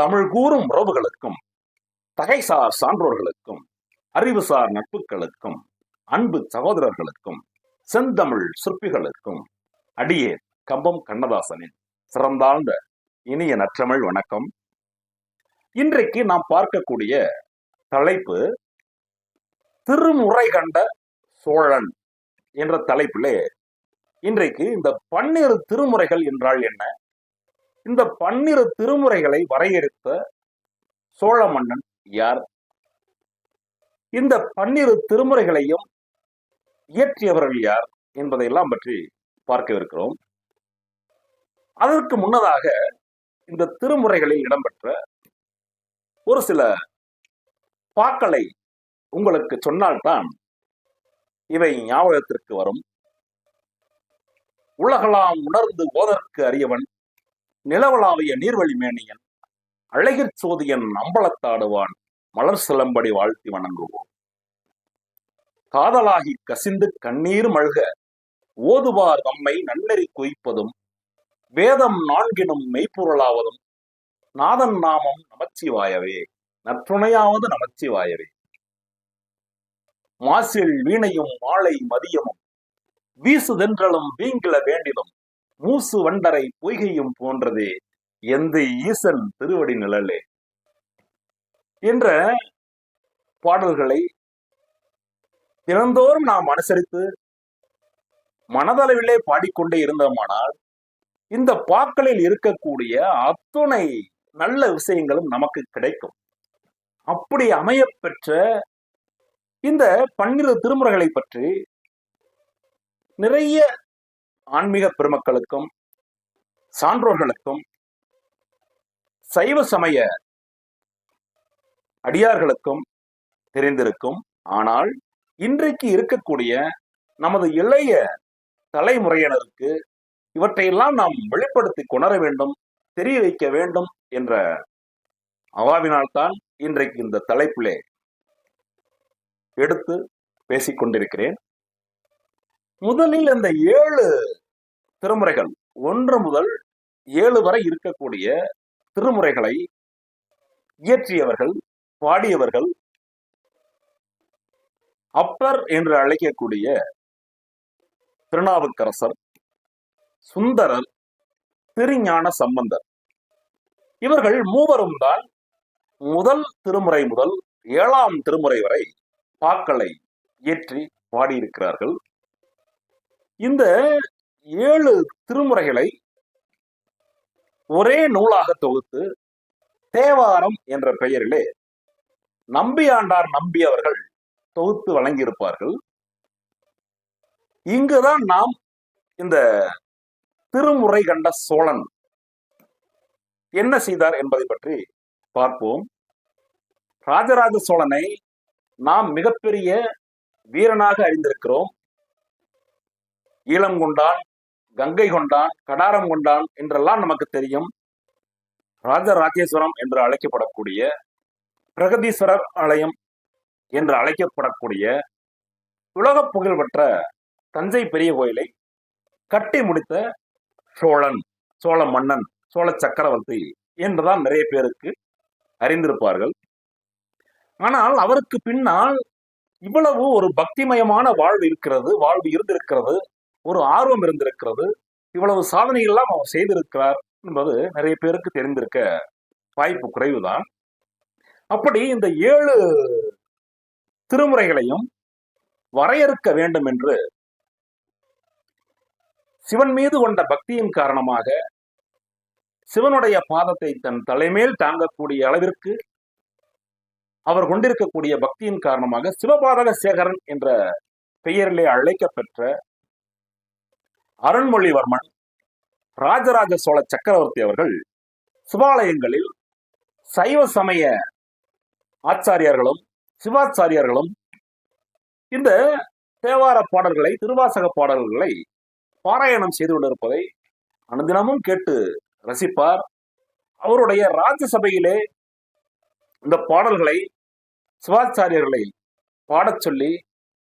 தமிழ் கூறும் உறவுகளுக்கும் தகைசார் சான்றோர்களுக்கும் அறிவுசார் நட்புகளுக்கும் அன்பு சகோதரர்களுக்கும் செந்தமிழ் சிற்பிகளுக்கும் அடியே கம்பம் கண்ணதாசனின் சிறந்தாழ்ந்த இனிய நற்றமிழ் வணக்கம். இன்றைக்கு நாம் பார்க்கக்கூடிய தலைப்பு திருமுறை கண்ட சோழன் என்ற தலைப்பிலே இன்றைக்கு இந்த பன்னிரு திருமுறைகள் என்றால் என்ன? இந்த பன்னிரு திருமுறைகளை வரையறுத்த சோழ மன்னன் யார்? இந்த பன்னிரு திருமுறைகளையும் இயற்றியவர்கள் யார் என்பதையெல்லாம் பற்றி பார்க்கவிருக்கிறோம். அதற்கு முன்னதாக இந்த திருமுறைகளில் இடம்பெற்ற ஒரு சில பாக்களை உங்களுக்கு சொன்னால்தான் இவை ஞாபகத்திற்கு வரும். உலகலாம் உணர்ந்து ஓதற்கு அறியவன் நிலவலாவிய நீர்வழி மேனியன் அழகிற் சோதியன் அம்பலத்தாடுவான் மலர் சிலம்படி வாழ்த்தி வணங்குவோம். காதலாகி கசிந்து கண்ணீர் மழ்க ஓதுவார் தம்மை நன்னெறி குய்ப்பதும் வேதம் நான்கினும் மெய்ப்பொருளாவதும் நாதன் நாமம் நமச்சிவாயவே நற்றுணையாவது நமச்சிவாயவே. மாசில் வீணையும் மாலை மதியமும் வீசுதென்றலும் வீங்கில வேண்டிலும் மூசு வண்டரை பொய்கையும் போன்றது எந்த ஈசன் திருவடி நிழலே? என்ற பாடல்களை தினந்தோறும் நாம் அனுசரித்து மனதளவிலே பாடிக்கொண்டே இருந்தோமானால் இந்த பாக்களில் இருக்கக்கூடிய அத்துணை நல்ல விஷயங்களும் நமக்கு கிடைக்கும். அப்படி அமையப்பெற்ற இந்த பன்னிரு திருமுறைகளை பற்றி நிறைய ஆன்மீக பெருமக்களுக்கும் சான்றோர்களுக்கும் சைவ சமய அடியார்களுக்கும் தெரிந்திருக்கும். ஆனால் இன்றைக்கு இருக்கக்கூடிய நமது இளைய தலைமுறையினருக்கு இவற்றையெல்லாம் நாம் வெளிப்படுத்தி கொணர வேண்டும் தெரிய வைக்க வேண்டும் என்ற அவாவினால்தான் இன்றைக்கு இந்த தலைப்பிலே எடுத்து பேசிக்கொண்டிருக்கிறேன் முதலில் இந்த ஏழு திருமுறைகள். ஒன்று முதல் ஏழு வரை இருக்கக்கூடிய திருமுறைகளை இயற்றியவர்கள் பாடியவர்கள் அப்பர் என்று அழைக்கக்கூடிய திருநாவுக்கரசர் சுந்தரர் திருஞான சம்பந்தர். இவர்கள் மூவரும் தான் முதல் திருமுறை முதல் ஏழாம் திருமுறை வரை பாக்களை இயற்றி பாடியிருக்கிறார்கள். இந்த ஏழு திருமுறைகளை ஒரே நூலாக தொகுத்து தேவாரம் என்ற பெயரிலே நம்பியாண்டார் நம்பி அவர்கள் தொகுத்து வழங்கியிருப்பார்கள். இங்குதான் நாம் இந்த திருமுறை கண்ட சோழன் என்ன செய்தார் என்பதை பற்றி பார்ப்போம். ராஜராஜ சோழனை நாம் மிகப்பெரிய வீரனாக அறிந்திருக்கிறோம். ஈழம் கொண்டான் கங்கை கொண்டான் கடாரம் கொண்டான் என்றெல்லாம் நமக்கு தெரியும். ராஜராஜேஸ்வரம் என்று அழைக்கப்படக்கூடிய பிரகதீஸ்வரர் ஆலயம் என்று அழைக்கப்படக்கூடிய உலக புகழ்பெற்ற தஞ்சை பெரிய கோயிலை கட்டி முடித்த சோழன் சோழ மன்னன் சோழ சக்கரவர்த்தி என்றுதான் நிறைய பேருக்கு அறிந்திருப்பார்கள். ஆனால் அவருக்கு பின்னால் இவ்வளவு ஒரு பக்திமயமான வாழ்வு இருக்கிறது வாழ்வு இருந்திருக்கிறது. ஒரு ஆர்வம் இருந்திருக்கிறது. இவ்வளவு சாதனைகள்லாம் அவர் செய்திருக்கிறார் என்பது நிறைய பேருக்கு தெரிந்திருக்க வாய்ப்பு குறைவுதான். அப்படி இந்த ஏழு திருமுறைகளையும் வரையறுக்க வேண்டும் என்று சிவன் மீது கொண்ட பக்தியின் காரணமாக சிவனுடைய பாதத்தை தன் தலைமேல் தாங்கக்கூடிய அளவிற்கு அவர் கொண்டிருக்கக்கூடிய பக்தியின் காரணமாக சிவபாதக சேகரன் என்ற பெயரிலே அழைக்கப்பெற்ற அருண்மொழிவர்மன் ராஜராஜ சோழ சக்கரவர்த்தி அவர்கள் சிவாலயங்களில் சைவ சமய ஆச்சாரியார்களும் சிவாச்சாரியார்களும் இந்த தேவார பாடல்களை திருவாசக பாடல்களை பாராயணம் செய்து கொண்டிருப்பதை அனுதினமும் கேட்டு ரசிப்பார். அவருடைய ராஜ்யசபையிலே இந்த பாடல்களை சிவாச்சாரியர்களை பாடச் சொல்லி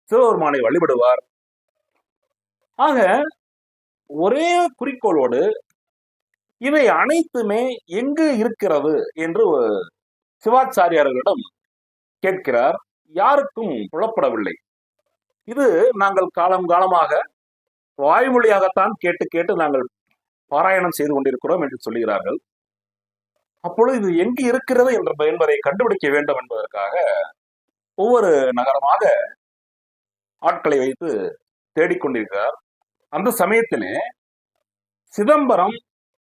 சிவபெருமானை வழிபடுவார். ஆக ஒரே குறிக்கோளோடு இவை அனைத்துமே எங்கு இருக்கிறது என்று சிவாச்சாரியார்களிடம் கேட்கிறார். யாருக்கும் புலப்படவில்லை. இது நாங்கள் காலம் காலமாக வாய்மொழியாகத்தான் கேட்டு கேட்டு நாங்கள் பாராயணம் செய்து கொண்டிருக்கிறோம் என்று சொல்கிறார்கள் அப்பொழுது இது எங்கு இருக்கிறது என்ற என்பதை கண்டுபிடிக்க வேண்டும் என்பதற்காக ஒவ்வொரு நகரமாக ஆட்களை வைத்து தேடிக்கொண்டிருக்கிறார். அந்த சமயத்திலே சிதம்பரம்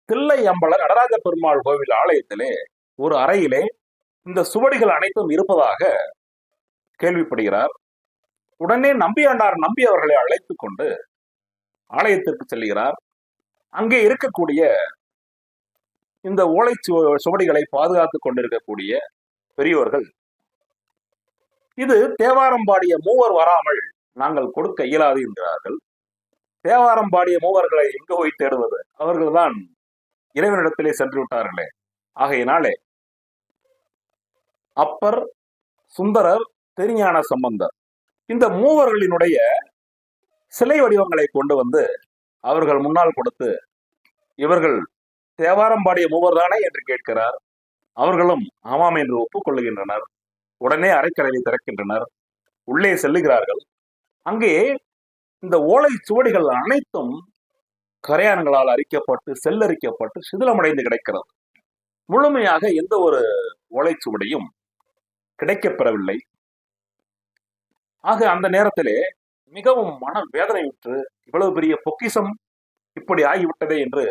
தில்லை அம்பல நடராஜ பெருமாள் கோவில் ஆலயத்திலே ஒரு அறையிலே இந்த சுவடிகள் அனைத்தும் இருப்பதாக கேள்விப்படுகிறார். உடனே நம்பியாண்டார் நம்பி அவர்களை அழைத்துக் கொண்டு ஆலயத்திற்கு செல்கிறார். அங்கே இருக்கக்கூடிய இந்த ஓலை சுவ- சுவடிகளை பாதுகாத்துக் கொண்டிருக்கக்கூடிய பெரியோர்கள் இது தேவாரம் பாடிய மூவர் வராமல் நாங்கள் கொடுக்க இயலாது என்கிறார்கள். தேவாரம் பாடிய மூவர்களை எங்கு போய் தேடுவது? அவர்கள்தான் இறைவனிடத்திலே சென்று விட்டார்களே. ஆகையினாலே அப்பர் சுந்தரர் திருஞான சம்பந்தர் இந்த மூவர்களினுடைய சிலை வடிவங்களை கொண்டு வந்து அவர்கள் முன்னால் கொடுத்து இவர்கள் தேவாரம் பாடிய மூவர் தானே என்று கேட்கிறார். அவர்களும் ஆமாம் என்று ஒப்புக்கொள்ளுகின்றனர் உடனே அரைக்கடலை திறக்கின்றனர். உள்ளே செல்லுகிறார்கள். அங்கே இந்த ஓலை சுவடிகள் அனைத்தும் கரையான்களால் அரிக்கப்பட்டு செல்லரிக்கப்பட்டு சிதிலமடைந்து கிடைக்கிறது. முழுமையாக எந்த ஒரு ஓலைச்சுவடியும் கிடைக்கப்பெறவில்லை. ஆக அந்த நேரத்திலே மிகவும் மன வேதனையுற்று இவ்வளவு பெரிய பொக்கிஷம் இப்படி ஆகிவிட்டதே என்று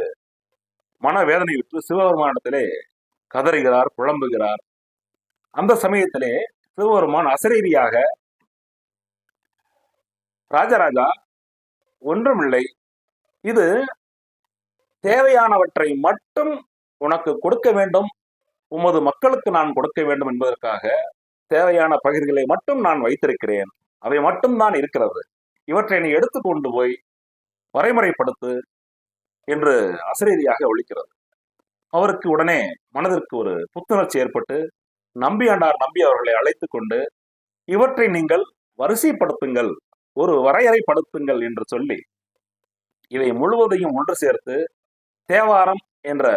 மன வேதனையுற்று சிவபெருமானத்திலே கதறுகிறார் புலம்புகிறார். அந்த சமயத்திலே சிவபெருமான் அசரீரியாக ராஜராஜா ஒன்றுமில்லை. இது தேவையானவற்றை மட்டும் உனக்கு கொடுக்க வேண்டும். உமது மக்களுக்கு நான் கொடுக்க வேண்டும் என்பதற்காக தேவையான பகிர்களை மட்டும் நான் வைத்திருக்கிறேன். அவை மட்டும்தான் இருக்கிறது. இவற்றை நீ எடுத்து கொண்டு போய் வரைமுறைப்படுத்து என்று அசரீதியாக ஒழிக்கிறது. அவருக்கு உடனே மனதிற்கு ஒரு புத்துணர்ச்சி ஏற்பட்டு நம்பியாண்டார் நம்பி அவர்களை அழைத்து கொண்டு இவற்றை நீங்கள் வரிசைப்படுத்துங்கள் ஒரு வரையறைப்படுத்துங்கள் என்று சொல்லி இவை முழுவதையும் ஒன்று சேர்த்து தேவாரம் என்ற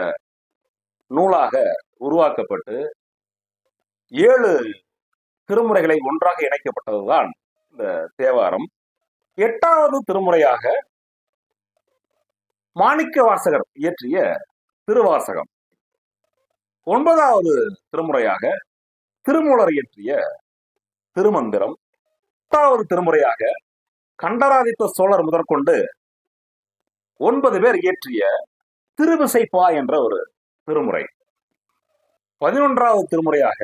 நூலாக உருவாக்கப்பட்டு ஏழு திருமுறைகளை ஒன்றாக இணைக்கப்பட்டதுதான் இந்த தேவாரம். எட்டாவது திருமுறையாக மாணிக்க வாசகர் இயற்றிய திருவாசகம். ஒன்பதாவது திருமுறையாக திருமூலர் இயற்றிய திருமந்திரம். பத்தாவது திருமுறையாக கண்டராதித்த சோழர் முதற்கொண்டு ஒன்பது பேர் இயற்றிய திருவிசைப்பா என்ற ஒரு திருமுறை. பதினொன்றாவது திருமுறையாக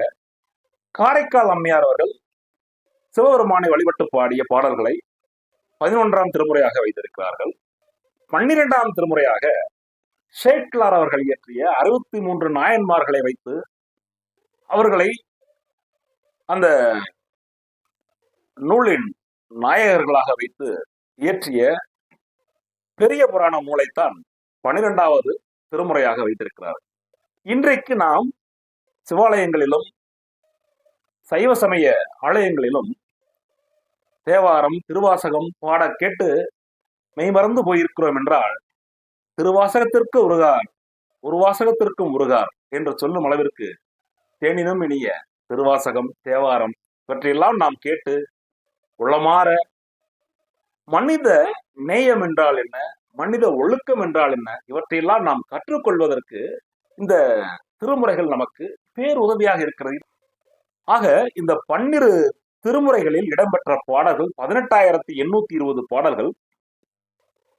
காரைக்கால் அம்மையார் அவர்கள் சிவபெருமானை வழிபட்டு பாடிய பாடல்களை பதினொன்றாம் திருமுறையாக வைத்திருக்கிறார்கள். பன்னிரெண்டாம் திருமுறையாக ஷேக்லார் அவர்கள் இயற்றிய அறுபத்தி மூன்று நாயன்மார்களை வைத்து அவர்களை அந்த நூலின் நாயகர்களாக வைத்து இயற்றிய பெரிய புராண நூலைத்தான் பனிரெண்டாவது திருமுறையாக வைத்திருக்கிறார். இன்றைக்கு நாம் சிவாலயங்களிலும் சைவ சமய ஆலயங்களிலும் தேவாரம் திருவாசகம் பாட கேட்டு மெய்மறந்து போயிருக்கிறோம் என்றால் திருவாசகத்திற்கு உருகார் ஒரு வாசகத்திற்கும் உருகார் என்று சொல்லும் அளவிற்கு தேனினும் இனிய திருவாசகம் தேவாரம் இவற்றையெல்லாம் நாம் கேட்டு உள்ளமாற மனித நேயம் என்றால் என்ன? மனித ஒழுக்கம் என்றால் என்ன? இவற்றையெல்லாம் நாம் கற்றுக்கொள்வதற்கு இந்த திருமுறைகள் நமக்கு பேருதவியாக இருக்கிறது. ஆக இந்த பன்னிரு திருமுறைகளில் இடம்பெற்ற பாடல்கள் பதினெட்டாயிரத்தி எண்ணூத்தி இருபது பாடல்கள்.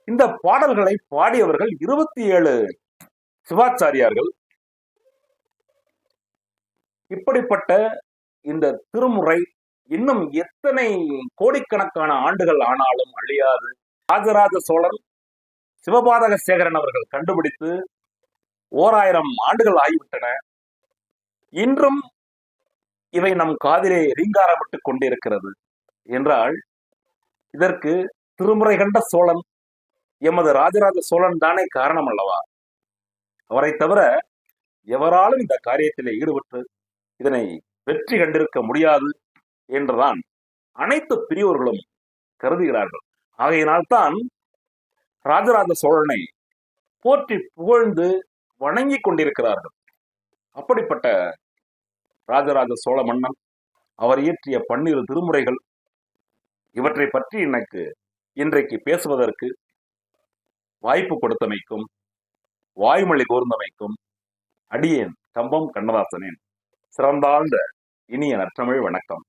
இந்த பாடல்களை பாடியவர்கள் இருபத்தி ஏழு சிவாச்சாரியார்கள். இப்படிப்பட்ட இந்த திருமுறை இன்னும் எத்தனை கோடிக்கணக்கான ஆண்டுகள் ஆனாலும் அழியாது. ராஜராஜ சோழன் சிவபாதக சேகரன் அவர்கள் கண்டுபிடித்து ஓராயிரம் ஆண்டுகள் ஆகிவிட்டன. இன்றும் இவை நம் காதிலே ரீங்காரமிட்டு கொண்டிருக்கிறது என்றால் இதற்கு திருமுறை கண்ட சோழன் எமது ராஜராஜ சோழன் தானே காரணம் அல்லவா? அவரை தவிர எவராலும் இந்த காரியத்திலே ஈடுபட்டு இதனை வெற்றி கண்டிருக்க முடியாது. என்றுதான் அனைத்து பெரியோர்களும் கருதுகிறார்கள். ஆகையினால்தான் ராஜராஜ சோழனை போற்றி புகழ்ந்து வணங்கி கொண்டிருக்கிறார்கள். அப்படிப்பட்ட ராஜராஜ சோழ மன்னன் அவர் இயற்றிய பன்னிரு திருமுறைகள் இவற்றை பற்றி எனக்கு இன்றைக்கு பேசுவதற்கு வாய்ப்பு கொடுத்தமைக்கும் வாய்மொழி கூர்ந்தமைக்கும் அடியேன் கம்பம் கண்ணதாசனேன். சிறந்தாழ்ந்த இனிய நற்றமிழ் வணக்கம்.